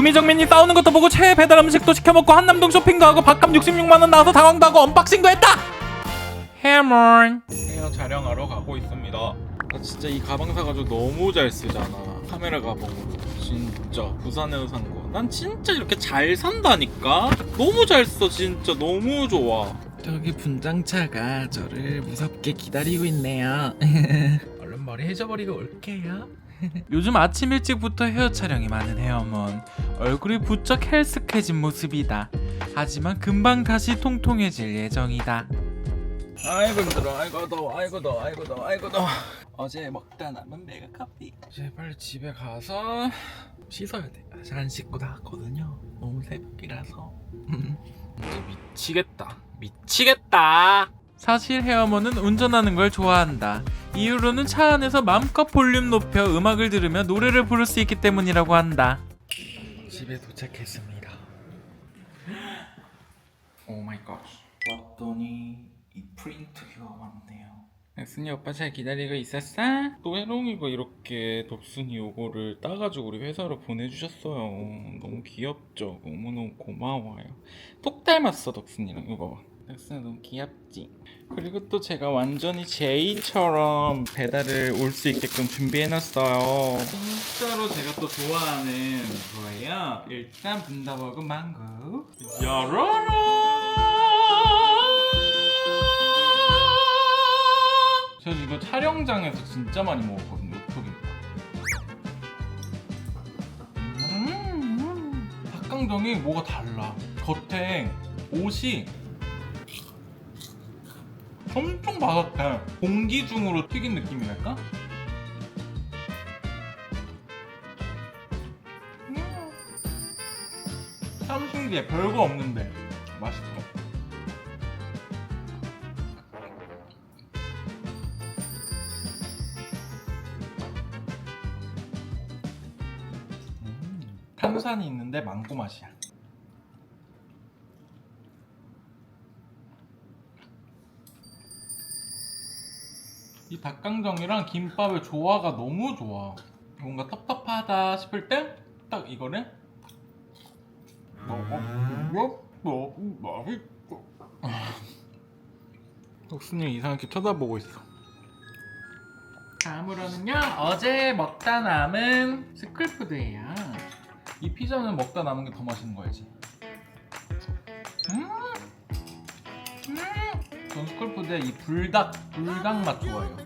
구미정민이 싸우는 것도 보고 최애 배달 음식도 시켜먹고 한남동 쇼핑도 하고 밥값 66만원 나와서 당황도 하고 언박싱도 했다! 헤어몬 헤어 촬영하러 가고 있습니다. 나 진짜 이 가방 사가지고 너무 잘 쓰잖아. 카메라 가방으로 진짜 부산에서 산거 난 진짜 이렇게 잘 산다니까? 너무 잘 써 진짜 너무 좋아. 저기 분장차가 저를 무섭게 기다리고 있네요. 얼른 머리 해줘버리고 올게요. 요즘 아침 일찍부터 헤어 촬영이 많은 헤어먼 얼굴이 부쩍 헬스케진 모습이다. 하지만 금방 다시 통통해질 예정이다. 아이고 힘들어. 아이고 더워. 아이고 더워. 아이고 더워. 아이고 더워. 어제 먹다 남은 메가커피. 빨리 집에 가서 씻어야 돼. 아직 안 씻고 나왔거든요. 너무 새벽이라서. 이제 미치겠다. 미치겠다. 사실 헤어먼은 운전하는 걸 좋아한다 이유로는 차 안에서 마음껏 볼륨 높여 음악을 들으며 노래를 부를 수 있기 때문이라고 한다. 집에 도착했습니다. 오 마이 갓 왔더니 이 프린트가 왔네요. 엑순이 오빠 잘 기다리고 있었어? 또 해롱이가 이렇게 덥순이 요거를 따가지고 우리 회사로 보내주셨어요. 너무 귀엽죠? 너무너무 고마워요. 톡 닮았어 덕순이랑. 이거 봐 덕순이 너무 귀엽지? 그리고 또 제가 완전히 제이처럼 배달을 올 수 있게끔 준비해놨어요. 진짜로 제가 또 좋아하는 거예요. 일단 분다버그 망고. 야라라! 저 이거 촬영장에서 진짜 많이 먹었거든요 여기 음, 닭강정이 뭐가 달라? 겉에 옷이 엄청 바삭해 공기 중으로 튀긴 느낌이랄까? 음. 참 신기해 별거 없는데 맛있어 음, 탄산이 있는데 망고 맛이야 이 닭강정이랑 김밥의 조화가 너무 좋아. 뭔가 텁텁하다 싶을 때 딱 이거를 먹어. 너무 맛있어. 덕순이 이상하게 쳐다보고 있어. 다음으로는요 어제 먹다 남은 스쿨푸드예요. 이 피자는 먹다 남은 게 더 맛있는 거야지. 음, 음. 전 스쿨푸드의 이 불닭 불닭 맛 좋아해요.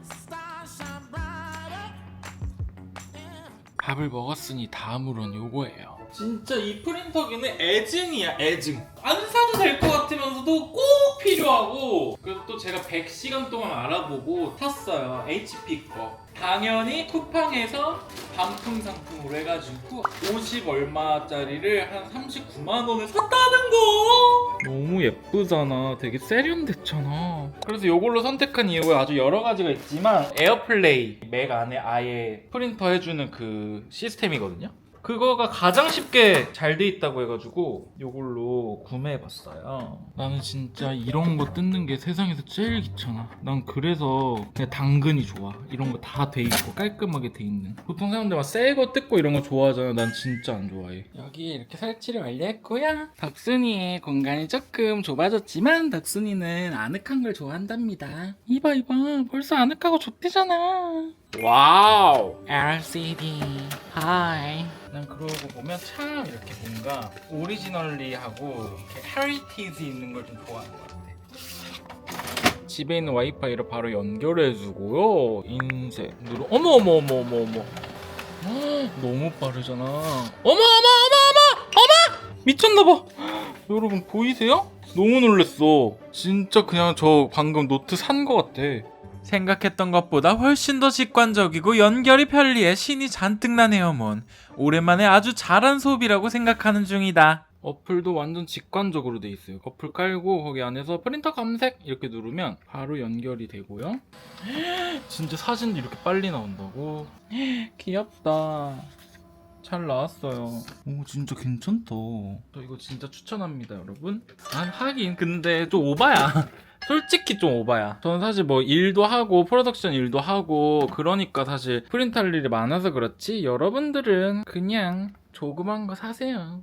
밥을 먹었으니 다음으론 요거예요. 진짜 이 프린터기는 애증이야 애증. 안 사도 될 것 같으면서도 꼭 필요하고 그래서 또 제가 100시간 동안 알아보고 샀어요 HP 거. 당연히 쿠팡에서 반품 상품으로 해가지고 50 얼마짜리를 한 39만 원에 샀다는 거. 너무 예쁘잖아. 되게 세련됐잖아. 그래서 이걸로 선택한 이유가 아주 여러 가지가 있지만 에어플레이 맥 안에 아예 프린터 해주는 그 시스템이거든요. 그거가 가장 쉽게 잘 돼 있다고 해가지고 이걸로 구매해봤어요. 나는 진짜 이런 거 뜯는 게 세상에서 제일 귀찮아. 난 그래서 그냥 당근이 좋아. 이런 거 다 돼 있고 깔끔하게 돼 있는. 보통 사람들 막 새 거 뜯고 이런 거 좋아하잖아. 난 진짜 안 좋아해. 여기 이렇게 설치를 완료했고요. 덕순이의 공간이 조금 좁아졌지만 덕순이는 아늑한 걸 좋아한답니다. 이봐 이봐 벌써 아늑하고 좋대잖아. 와우. LCD 하이 난 그러고 보면 참 이렇게 뭔가 오리지널리하고 이렇게 헤리티지 있는 걸 좀 좋아하는 것 같아. 집에 있는 와이파이를 바로 연결해주고요. 인쇄. 누르 어머 어머 어머 어머 어머. 헉, 너무 빠르잖아. 어머 어머 어머 어머 어머! 미쳤나봐. 여러분 보이세요? 너무 놀랬어. 진짜 그냥 저 방금 노트 산것 같아 생각했던 것보다 훨씬 더 직관적이고 연결이 편리해 신이 잔뜩 나네요 뭔 오랜만에 아주 잘한 소비라고 생각하는 중이다 어플도 완전 직관적으로 돼 있어요 어플 깔고 거기 안에서 프린터 검색 이렇게 누르면 바로 연결이 되고요 진짜 사진도 이렇게 빨리 나온다고 귀엽다 잘 나왔어요. 오 진짜 괜찮다. 저 이거 진짜 추천합니다, 여러분. 아 하긴 근데 좀 오바야. 솔직히 좀 오바야. 저는 사실 뭐 일도 하고 프로덕션 일도 하고 그러니까 사실 프린트 할 일이 많아서 그렇지 여러분들은 그냥 조그만 거 사세요.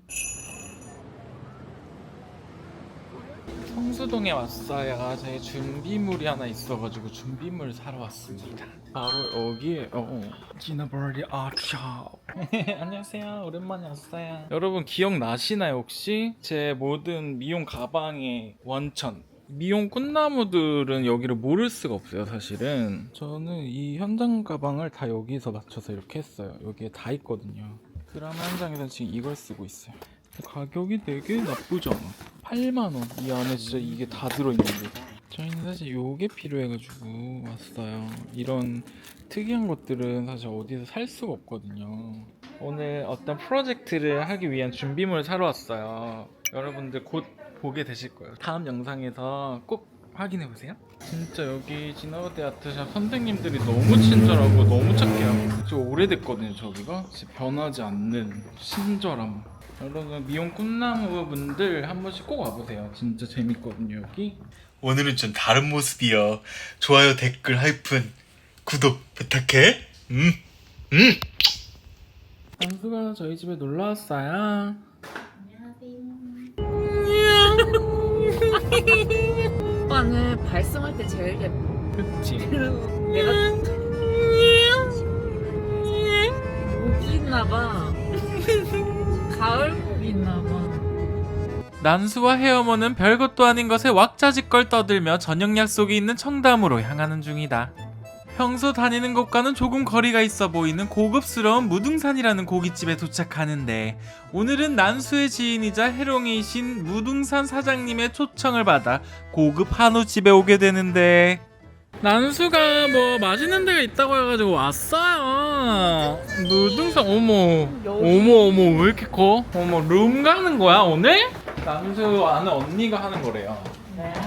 성수동에 왔어요. 제 준비물이 하나 있어가지고 준비물 사러 왔습니다. 바로 여기에 어, 지나버리 아트샵. 안녕하세요. 오랜만에 왔어요. 여러분 기억 나시나요 혹시? 제 모든 미용 가방의 원천. 미용 꽃나무들은 여기를 모를 수가 없어요 사실은. 저는 이 현장 가방을 다 여기서 맞춰서 이렇게 했어요. 여기에 다 있거든요. 드라마 현장에서 지금 이걸 쓰고 있어요. 가격이 되게 나쁘지 않아. 8만원. 이 안에 진짜 이게 다 들어있는데. 저희는 사실 요게 필요해가지고 왔어요. 이런 특이한 것들은 사실 어디서 살 수가 없거든요. 오늘 어떤 프로젝트를 하기 위한 준비물을 사러 왔어요. 여러분들 곧 보게 되실 거예요. 다음 영상에서 꼭 확인해 보세요. 진짜 여기 지나가대 아트샵 선생님들이 너무 친절하고 너무 착해요. 진짜 오래됐거든요 저기가. 진짜 변하지 않는 친절함. 여러분 미용 꿈나무 분들 한 번씩 꼭 와보세요. 진짜 재밌거든요 여기. 오늘은 좀 다른 모습이요. 좋아요, 댓글, 하이픈, 구독 부탁해. 음, 음. 안수가 저희 집에 놀러 왔어요 오빠는 발성할 때 제일 예뻐. 그치 내가 목이 있나봐. 가을 목이 있나봐. 난수와 헤어모는 별것도 아닌 것에 왁자지껄 떠들며 저녁 약속이 있는 청담으로 향하는 중이다. 평소 다니는 곳과는 조금 거리가 있어 보이는 고급스러운 무등산이라는 고깃집에 도착하는데 오늘은 난수의 지인이자 해롱이신 무등산 사장님의 초청을 받아 고급 한우집에 오게 되는데 난수가 뭐 맛있는 데가 있다고 해가지고 왔어요. 무등산 어머 어머 어머 왜 이렇게 커? 어머 룸 가는 거야 오늘? 난수 아는 언니가 하는 거래요.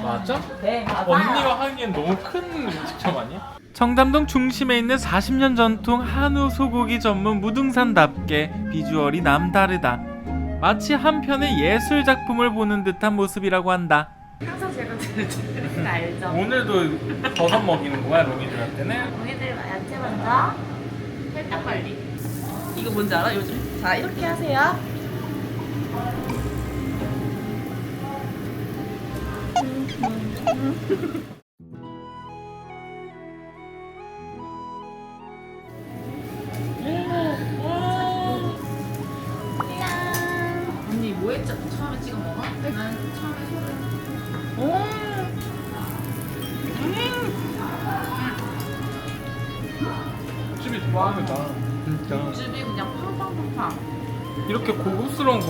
맞아? 네, 맞아요. 언니가 하기엔 너무 큰 음식점 아니야? 청담동 중심에 있는 40년 전통 한우 소고기 전문 무등산답게 비주얼이 남다르다. 마치 한 편의 예술 작품을 보는 듯한 모습이라고 한다. 항상 제가 그렇게 알죠. 오늘도 버섯 먹이는 거야 로미들한테는? 우리들 야채 먼저 혈당 관리. 이거 뭔지 알아? 요즘 자 이렇게 하세요.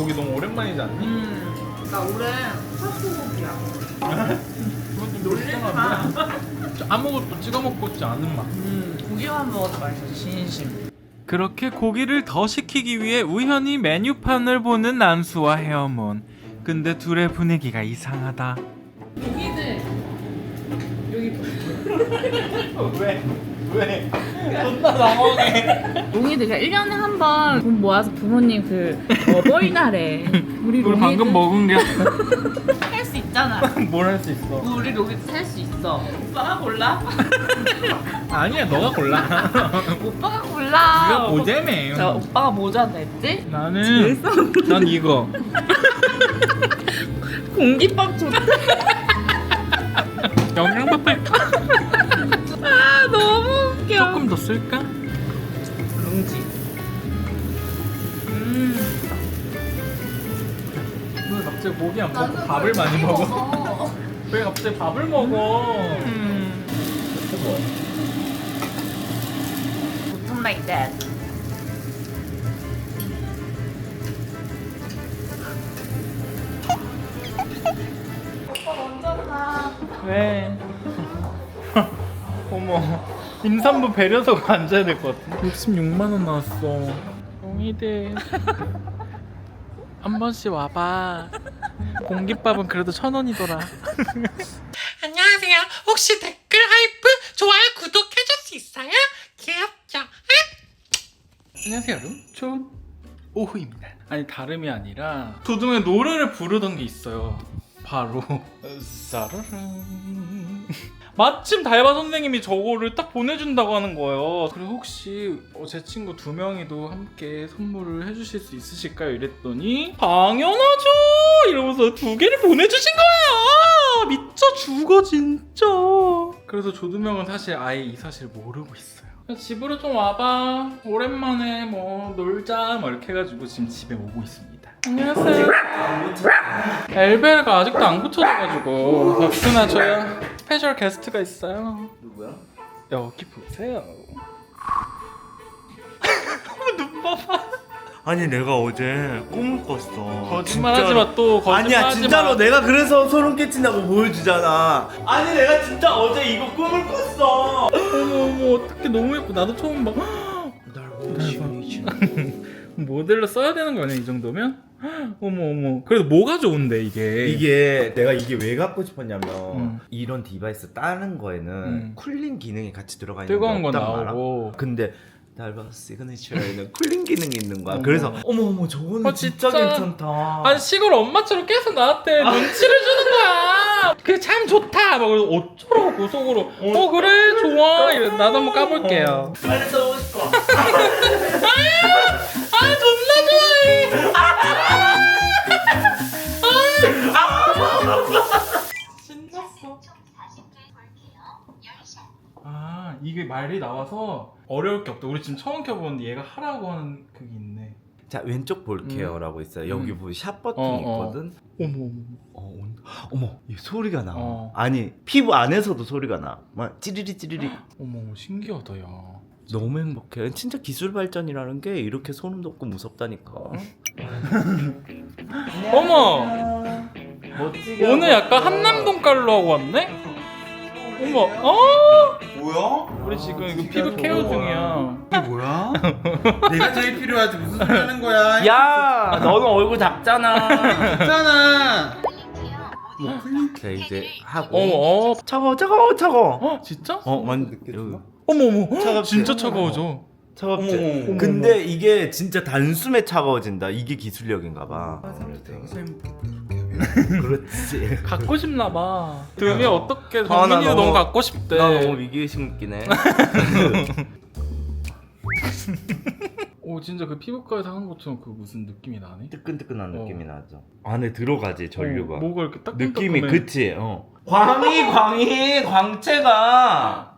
고기 너무 오랜만이지 않니? 음. 나 올해 파스고기야. 놀리지 마. 아무것도 찍어 먹고 싶지 않은 맛 음. 고기만 먹어도 맛있어. 진심. 그렇게 고기를 더 시키기 위해 우연히 메뉴판을 보는 난수와 헤어몬. 근데 둘의 분위기가 이상하다. 고기들 여기 왜? 왜? 존나 당황해 그냥 1년에 한 번 돈 모아서 부모님 그 어버이날에 우리 우리 방금 먹은 게 뭘 살수 있잖아. 할수 있어 우리 로기도 살수 있어. 오빠가 골라. 아니야 너가 골라 오빠가 골라. 네가 보자며 자, 오빠가 뭐 좋아한다 했지? 나는 난 이거 공깃밥 좋다. 영양밥 할까? 조금 더 쓸까? 룽지. 음. 왜 갑자기 목이 안 먹고 밥을 많이 먹어? 왜 갑자기 밥을 먹어? 음. 보통 like that. 오빠 먼저 가. 왜? 어머 임산부 배려서가 앉아야 될 것 같아 66만 원 나왔어 용이들 한 번씩 와봐 공깃밥은 그래도 천 원이더라 안녕하세요. 혹시 댓글 하이프 좋아요 구독해줄 수 있어요? 귀엽죠? 안녕하세요 여러분 촌 오후입니다. 아니 다름이 아니라 도중에 노래를 부르던 게 있어요. 바로 사라랑 마침 달바 선생님이 저거를 딱 보내준다고 하는 거예요. 그리고 혹시 어, 제 친구 두 명이도 함께 선물을 해주실 수 있으실까요? 이랬더니 당연하죠! 이러면서 두 개를 보내주신 거예요! 미쳐 죽어 진짜. 그래서 저두 명은 사실 아예 이 사실 모르고 있어요. 집으로 좀 와봐. 오랜만에 뭐 놀자 뭐 이렇게 해가지고 지금 집에 오고 있습니다. 안녕하세요. 엘베가 아직도 안 고쳐져가지고 박스나 줘요. 스페셜 게스트가 있어요. 누구야? 여기 보세요. 눈 봐봐. 아니 내가 어제 꿈을 꿨어. 거짓말하지 마 또. 거짓말하지 아니야 진짜로 마. 내가 그래서 소름 끼친다고 보여주잖아. 아니 내가 진짜 어제 이거 꿈을 꿨어. 어머 어머 어떻게 너무 예뻐. 나도 처음 봐. 날 보시니 모델로 써야 되는 거 아니야 이 정도면? 어머 어머. 그래도 뭐가 좋은데 이게? 이게 내가 이게 왜 갖고 싶었냐면 음. 이런 디바이스 따는 거에는 음. 쿨링 기능이 같이 들어가 있는 뜨거운 게 거 없단 말이야. 나오고. 근데 달바 시그니처에는 쿨링 기능이 있는 거야. 어머. 그래서 어머 어머 저거는 어, 진짜, 진짜? 괜찮다. 아니 시골 엄마처럼 계속 나한테 눈치를 주는 거야. 그게 참 좋다. 막 그래서 어쩌라고 속으로. 어 그래 좋아. 이래 나도 한번 까볼게요. 빨리 써보고 싶어. 아 존나 좋아해. 신났어. 아 이게 말이 나와서 어려울 게 없다. 우리 지금 처음 켜보는데 얘가 하라고 하는 그게 있네. 자 왼쪽 볼케어라고 있어요. 여기 음. 보면 샵 버튼이 어, 어. 있거든. 어머 어머. 어, 온- 어머, 이 소리가 나. 어. 아니 피부 안에서도 소리가 나. 막 찌리리 찌리리. 어머 어머, 신기하다 야. 너무 행복해. 진짜 기술 발전이라는 게 이렇게 소름 돋고 무섭다니까. 어머 멋지게. 오늘 약간 한남동 깔로 하고 왔네? 어머 어 뭐야? 우리 지금 이거 피부 케어 중이야. 이게 뭐야? 내가 제일 필요하지 무슨 소리 하는 거야? 야, 너는 얼굴 작잖아. 있잖아. 자 이제 하고. 어머 어 차가워, 차가워, 차가워. 어, 진짜? 어, 완. 느꼈 어? 어머 어머 차갑지? 진짜 차가워져. 차갑지. 어머, 어머, 근데 이게 진짜 단숨에 차가워진다. 이게 기술력인가 봐. 그렇지. 갖고 싶나 봐. 어떻게 아, 나 정민이도 너무- 너무 갖고 싶대. 나 너무 위기의식 느끼네. 오 진짜 그 피부과에서 하는 것처럼 그 무슨 느낌이 나네. 뜨끈뜨끈한 어. 느낌이 나죠. 안에 들어가지 전류가. 어, 뭐가 이렇게 딱 느낌이 그치. 어. 광이 광이 광채가.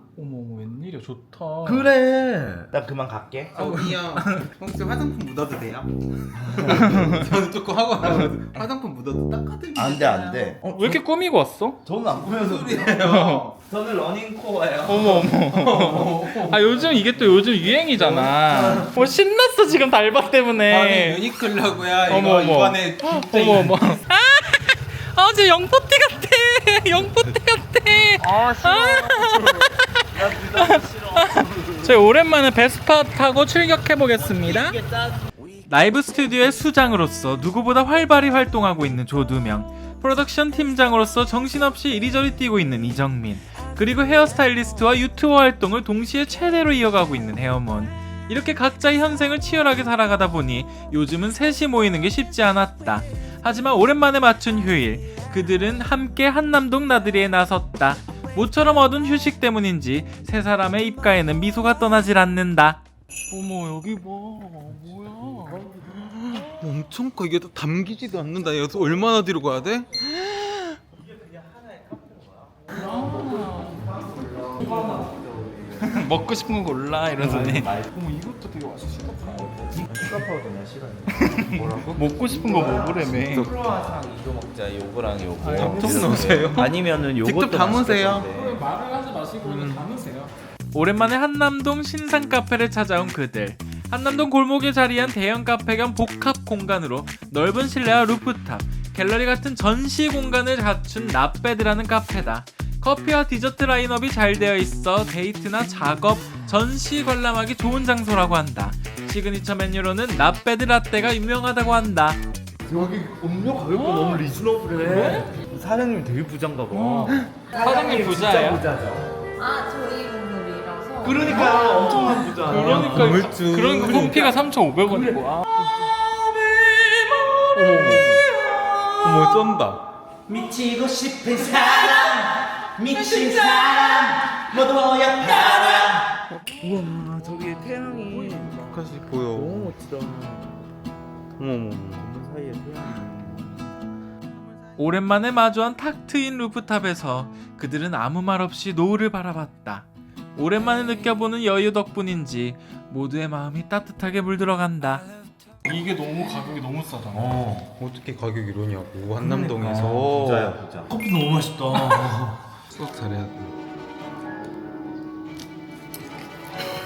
웬일이야 좋다. 그래. 나 그만 갈게. 저기요. 혹시 화장품 묻어도 돼요? 저는 조금 하고 나면 화장품 묻어도 닦아드리면 안 돼 안 돼. 어, 왜 이렇게 꾸미고 왔어? 저는 안 보면서 소리예요? 저는 러닝코어예요. 어머 어머. 아 요즘 이게 또 요즘 유행이잖아. 뭐 신났어 지금 달바 아니 때문에. 유니클로고요. 어머, 이거 어머. 이번에 어머 어머. 아, 아, 저 영포티 같아. 영포티 같아. 아. 저희 오랜만에 베스파 타고 출격해 보겠습니다. 라이브 스튜디오의 수장으로서 누구보다 활발히 활동하고 있는 조두명, 프로덕션 팀장으로서 정신없이 이리저리 뛰고 있는 이정민, 그리고 헤어스타일리스트와 유튜버 활동을 동시에 최대로 이어가고 있는 헤어몬. 이렇게 각자의 현생을 치열하게 살아가다 보니 요즘은 셋이 모이는 게 쉽지 않았다. 하지만 오랜만에 맞춘 휴일, 그들은 함께 한남동 나들이에 나섰다. 모처럼 얻은 휴식 때문인지 세 사람의 입가에는 미소가 떠나질 않는다. 어머 여기 봐 뭐야? 엄청 커. 이게 담기지도 않는다. 여기서 얼마나 뒤로 가야 돼? 먹고 싶은 거 골라 이러더니 어머 이것도 되게 맛있겠다. 추가 파우더냐 싫어요. 뭐라고? 먹고 싶은 거 먹으래매. 크로아상 이거 먹자. 요거랑 요거. 아, 톡 넣으세요. 아니면은 요것도 직접 담으세요. 맛있겠던데. 말을 하지 마시고 이거 담으세요. 오랜만에 한남동 신상 카페를 찾아온 그들. 한남동 골목에 자리한 대형 카페 겸 복합 공간으로 넓은 실내와 루프탑, 갤러리 같은 전시 공간을 갖춘 나베드라는 카페다. 커피와 디저트 라인업이 잘 되어 있어 데이트나 작업, 전시 관람하기 좋은 장소라고 한다. 시그니처 메뉴로는 라페드 라떼가 유명하다고 한다. 여기 음료 가격도 너무 리즈너블해. 사장님 되게 부자인가 봐. 음. 사장님 부자예요? 아 저희 건물이라서 그러니까 엄청난 부자. 그러니까 아, 그러니까 아 그런 커피가 3,500원이고. 아. 어머 어머. 어머 쩐다. 미치고 싶은 사람 미친 사람 모두 모여 봐라 우와 저기 태양이 똑같이 보여. 너무 멋지다 어머 어머. 건물 사이에 태양이 오랜만에 마주한 탁 트인 루프탑에서 그들은 아무 말 없이 노을을 바라봤다. 오랜만에 느껴보는 여유 덕분인지 모두의 마음이 따뜻하게 물들어간다. 이게 너무 가격이 너무 싸잖아. 어. 어떻게 가격 이러냐고 한남동에서. 진짜야 진짜 커피 너무 맛있다. 수학 잘해야 돼.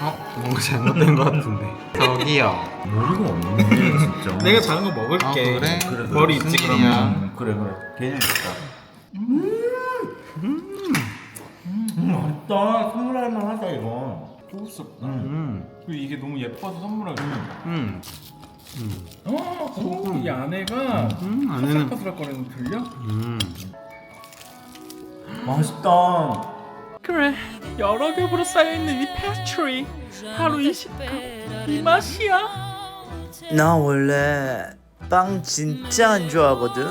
어? 뭔가 잘못된 것 같은데. 저기요. 머리가 없네 진짜 내가 작은 거 먹을게. 아 그래? 그래, 머리 무슨 있지 일이야? 그러면. 음, 그래 그래 괜히 좋다 음 맛있다 선물할 만하다 이거 소스없다. 음. 그리고 이게 너무 예뻐서 선물하기. 음. 어, 오, 이 안에가 음 안에는. 파스락거리는 거 들려? 음. 맛있다. 그래 여러 겹으로 쌓여있는 이 패스트리 하루 20컵 이 맛이야. 나 원래 빵 진짜 안 좋아하거든.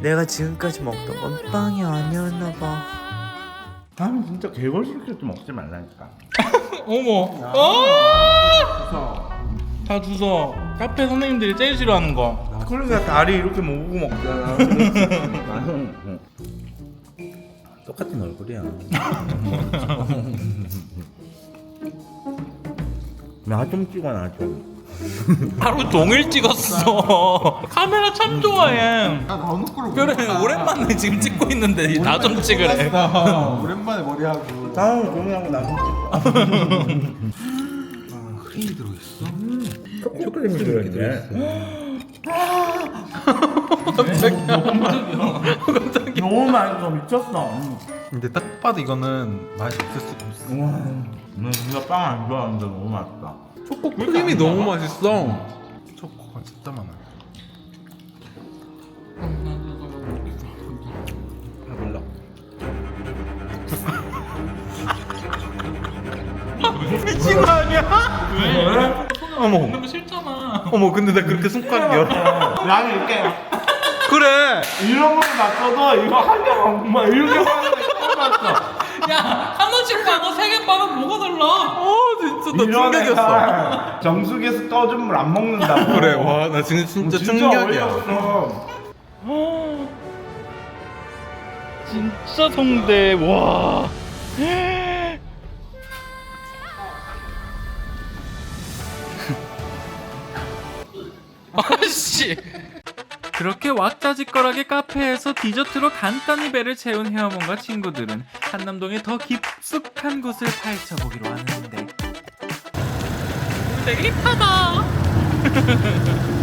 내가 지금까지 먹던 건 빵이 아니었나 봐. 나는 진짜 개걸스럽게 좀 먹지 말라니까. 어머. 아! 다 주워. 카페 선생님들이 제일 싫어하는 거. 그러니까 다리 이렇게 모으고 먹잖아. 나는 똑같은 얼굴이야. 나 좀 찍어 나 좀. 하루 종일 찍었어. 카메라 참 좋아해. 나 그래 오랜만에 지금 찍고 있는데 나 좀 찍으래. 오랜만에 머리하고. 다음 조용하고 나좀 찍어 아 크림이 들어있어? 초콜릿이 들어있네 너무 맛있어 미쳤어 근데 딱 봐도 이거는 맛이 없을 수가 없어. 우와 나 진짜 빵 안 좋아하는데 너무 맛있다 초코 크림이 너무 맛있어. 초코가 진짜 많아. 배불러 미친 거 아니야? 왜? 어머. 먹는 거 싫잖아 어머 근데 나 그렇게 손가락이야. 나는 이렇게 그래. 이런 거 맞춰도 이거 한명 엄마 이렇게 하는 거 처음 봤어 야 하나씩 빠고 세개 빠고 뭐가 달라 어 진짜 나 이런 충격이었어. 애가 정수기에서 떠준 물 안 먹는다고 그래 와 나 지금 진짜 충격이야. 어이없어. 진짜 성대 와 아씨. 그렇게 왁자지껄하게 카페에서 디저트로 간단히 배를 채운 헤어몬과 친구들은 한남동의 더 깊숙한 곳을 파헤쳐 보기로 하는데. 되게 힙하다.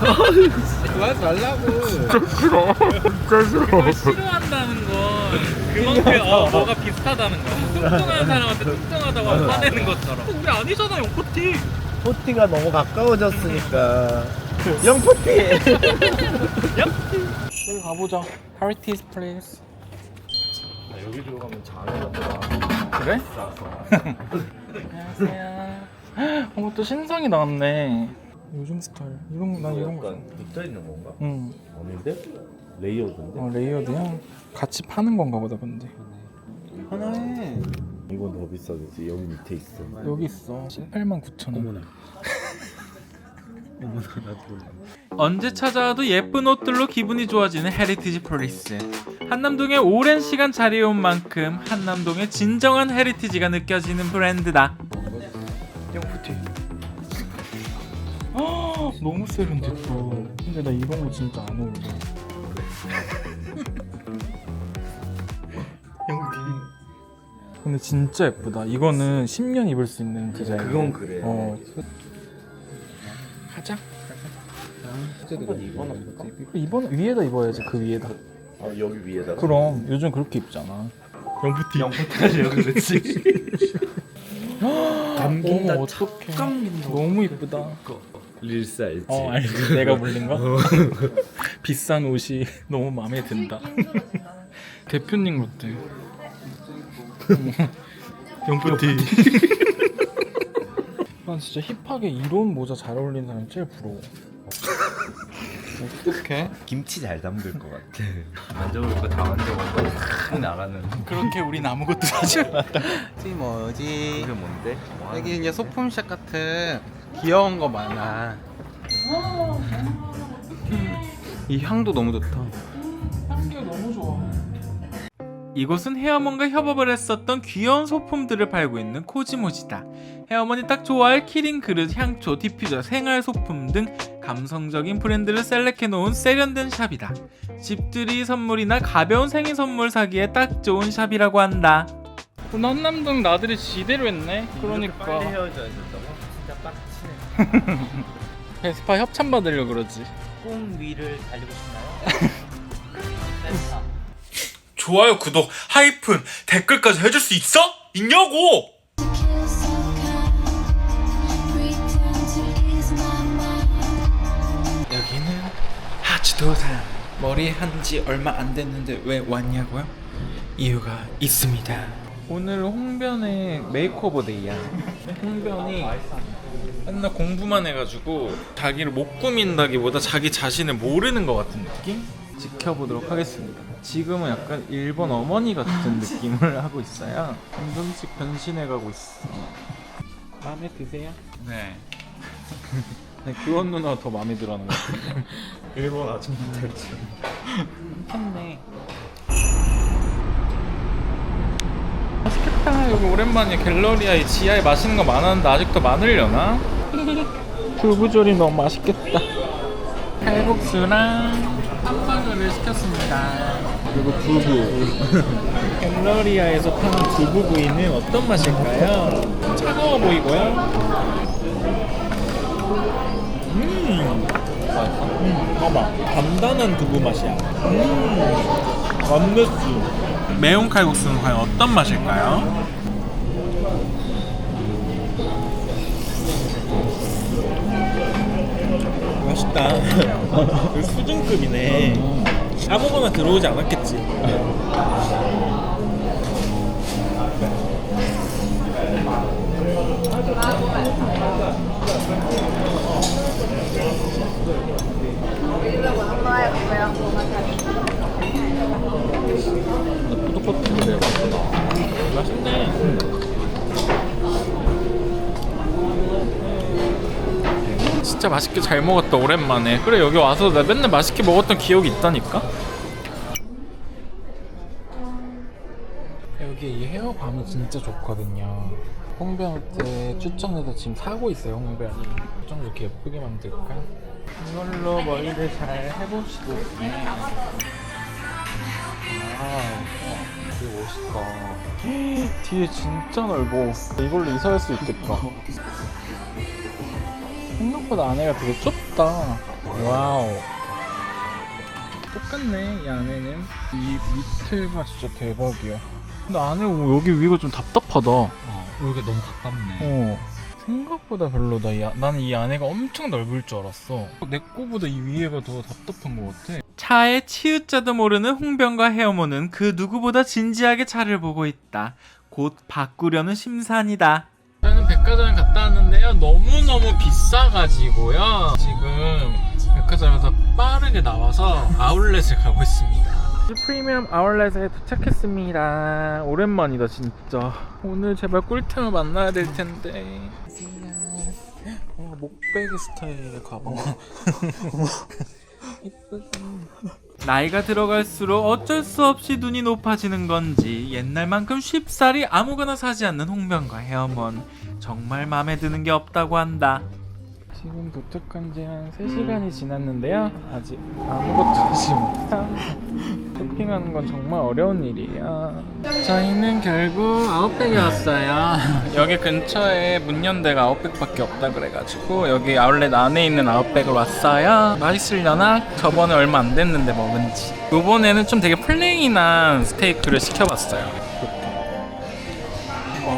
그러지 말라고. 그걸 싫어한다는 건 그만큼 어, 뭐가 비슷하다는 거야. 뚱뚱한 사람한테 뚱뚱하다고 화내는 것처럼. 우리 아니잖아 영코티 포티가 너무 가까워졌으니까 영포티 여기 가보자 Heritage Place 여기 들어가면 장애가 보다 그래? 안녕하세요 어머 또 신상이 나왔네 요즘 스타일 이런 난 이런 거 약간 붙어 있는 건가? 응. 아닌데? 레이어드인데? 어 레이어드야 같이 파는 건가 보다 근데 하나에. 이건 더 비싸겠지 여기 밑에 있어. 여기 있어. 18만 9천 원. 어머나. 어머나 나도 언제 찾아와도 예쁜 옷들로 기분이 좋아지는 헤리티지 플레이스 한남동에 오랜 시간 자리해온 만큼 한남동의 진정한 헤리티지가 느껴지는 브랜드다. 너무 세련됐다. 근데 나 이런 거 진짜 안 어울려 근데 진짜 예쁘다. 이거는 10년 입을 수 있는 디자인. 그건 그래. 어. 가자. 한번 입어놓을까? 이번 위에다 입어야지 그 위에다. 아 여기 위에다가? 그럼. 요즘 그렇게 입잖아. 영포티. 영포티까지 여기 그렇지 감긴다 어머 어떡해. 너무 이쁘다. 릴스 알지? 어 알지 내가 물린 거? 비싼 옷이 너무 마음에 든다. 대표님 같아 영포티. 난 진짜 힙하게 이런 모자 잘 어울리는 사람이 제일 부러워 어떡해? 김치 잘 담글 것 같아. 만져볼 거 다 만져보고 싹 나가는. 그렇게 우린 아무것도 사지 않았다. 이 뭐지? 이게 뭔데? 여기 이제 소품샵 같은 귀여운 거 많아. 이 향도 너무 좋다. 향기가 너무 좋아. 이곳은 헤어몬과 협업을 했었던 귀여운 소품들을 팔고 있는 코지모지다. 헤어몬이 딱 좋아할 키링 그릇, 향초, 디퓨저, 생활 소품 등 감성적인 브랜드를 셀렉해 놓은 세련된 샵이다. 집들이 선물이나 가벼운 생일 선물 사기에 딱 좋은 샵이라고 한다. 남동 나들이 지대로 했네. 그러니까. 빨리 헤어져야 된다고? 진짜 빡치네. 베스파 협찬 받으려 그러지. 꿈 위를 달리고 싶나요? 좋아요, 구독, 하이픈, 댓글까지 해줄 수 있어? 있냐고! 여기는 하치도산 머리 한 지 얼마 안 됐는데 왜 왔냐고요? 이유가 있습니다. 오늘 홍변의 메이크오버 데이야. 홍변이 맨날 공부만 해가지고 자기를 못 꾸민다기보다 자기 자신을 모르는 것 같은 느낌? 지켜보도록 하겠습니다. 지금은 약간 일본 어머니 같은 느낌을 하고 있어요. 점점씩 변신해가고 있어. 마음에 드세요? 네. 네, 규원 누나가 더 마음에 들어하는 것 같아요. 일본 아줌마들지. 괜찮네. 맛있겠다. 여기 오랜만에 갤러리아에 지하에 맛있는 거 많았는데 아직도 많으려나? 두부조림 너무 맛있겠다. 칼국수랑 햄버거를 시켰습니다. 그리고 두부. 갤러리아에서 파는 두부 구이는 어떤 맛일까요? 차가워 보이고요. 음, 음, 봐봐. 단단한 두부 맛이야. 음, 완메스. 매운 칼국수는 과연 어떤 맛일까요? 있다. 이거 수준급이네. 아무거나 들어오지 않았겠지. 맛있네. 진짜 맛있게 잘 먹었다 오랜만에. 그래 여기 와서 나 맨날 맛있게 먹었던 기억이 있다니까. 여기 이 헤어밤이 진짜 좋거든요. 홍변한테 추천해서 지금 사고 있어요 홍변이. 좀 이렇게 예쁘게 만들까? 이걸로 머리를 잘 해봅시다. 아, 되게 멋있다. 뒤에 진짜 넓어. 이걸로 이사할 수 있겠다. 생각보다 안에가 되게 좁다. 와우. 똑같네, 이 안에는. 이 밑에가 진짜 대박이야. 근데 안에 뭐 여기 위가 좀 답답하다. 여기 너무 가깝네. 어. 생각보다 별로다. 이 아- 나는 이 안에가 엄청 넓을 줄 알았어. 내 거보다 이 위에가 더 답답한 것 같아. 차에 치읓자도 모르는 홍변과 헤어모는 그 누구보다 진지하게 차를 보고 있다. 곧 바꾸려는 심산이다. 백화점에 갔다 왔는데요. 너무너무 비싸가지고요. 지금 백화점에서 빠르게 나와서 아울렛을 가고 있습니다. 프리미엄 아울렛에 도착했습니다. 오랜만이다 진짜. 오늘 제발 꿀템을 만나야 될 텐데. 어, 목베개 스타일의 가방. 나이가 들어갈수록 어쩔 수 없이 눈이 높아지는 건지 옛날만큼 쉽사리 아무거나 사지 않는 홍변과 헤어먼 정말 마음에 드는 게 없다고 한다. 지금 도착한 지 한 3시간이 지났는데요. 아직 아무것도 하지 못한 쇼핑하는 건 정말 어려운 일이에요. 저희는 결국 아웃백에 왔어요. 여기 근처에 문연 데가 아웃백밖에 없다 그래가지고 여기 아울렛 안에 있는 아웃백을 왔어요. 맛있으려나? 저번에 얼마 안 됐는데 먹은지. 이번에는 좀 되게 플레인한 스테이크를 시켜봤어요.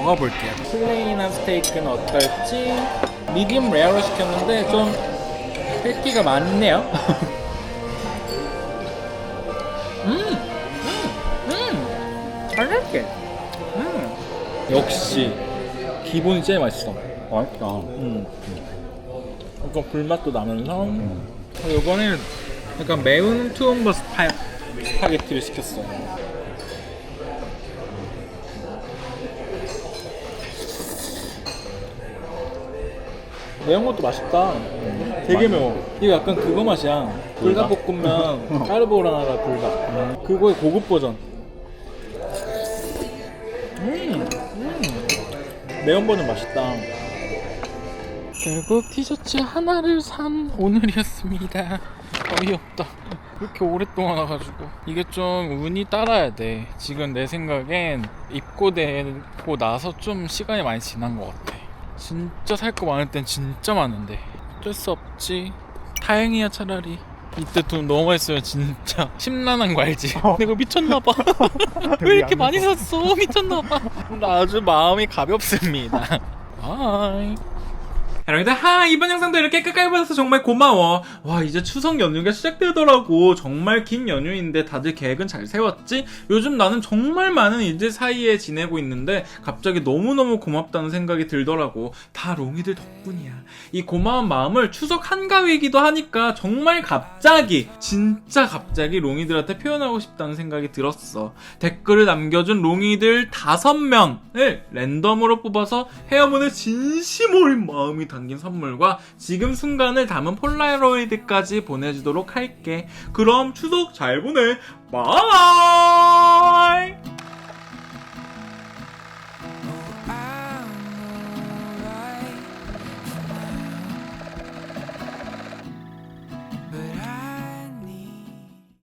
먹어볼게요. 플레인한 스테이크는 어떨지? 미디움 레어로 시켰는데 좀 뺏기가 많네요. 음, 음, 음, 잘할게. 음, 역시 기본이 제일 맛있어. 맛있다. 음, 이거 불맛도 나면서 요거는 약간 매운 투움버 스파, 스파게티를 시켰어요. 매운 것도 맛있다. 되게 매워. 이거 약간 그거 맛이야. 불닭볶음면 까르보라나라 불닭. 그거의 고급 버전. 음, 음. 매운 버전 맛있다. 결국 티셔츠 하나를 산 오늘이었습니다. 어이없다. 이렇게 오랫동안 와가지고 이게 좀 운이 따라야 돼. 지금 내 생각엔 입고 되고 나서 좀 시간이 많이 지난 것 같아. 진짜 살 거 많을 땐 진짜 많은데 어쩔 수 없지. 다행이야 차라리. 이때 돈 너무 많이 쓰면 진짜 심란한 거 알지? 내가 미쳤나봐. 왜 이렇게 많이 샀어? 미쳤나봐. 나 아주 마음이 가볍습니다. 바이. 여러분들 하 이번 영상도 이렇게 끝까지 봐줘서 정말 고마워. 와 이제 추석 연휴가 시작되더라고. 정말 긴 연휴인데 다들 계획은 잘 세웠지? 요즘 나는 정말 많은 일들 사이에 지내고 있는데 갑자기 너무너무 고맙다는 생각이 들더라고. 다 롱이들 덕분이야. 이 고마운 마음을 추석 한가위이기도 하니까 정말 갑자기 진짜 갑자기 롱이들한테 표현하고 싶다는 생각이 들었어. 댓글을 남겨준 롱이들 다섯 명을 랜덤으로 뽑아서 헤어문에 진심 어린 마음이 담긴 선물과 지금 순간을 담은 폴라로이드까지 보내주도록 할게. 그럼 추석 잘 보내. 바이!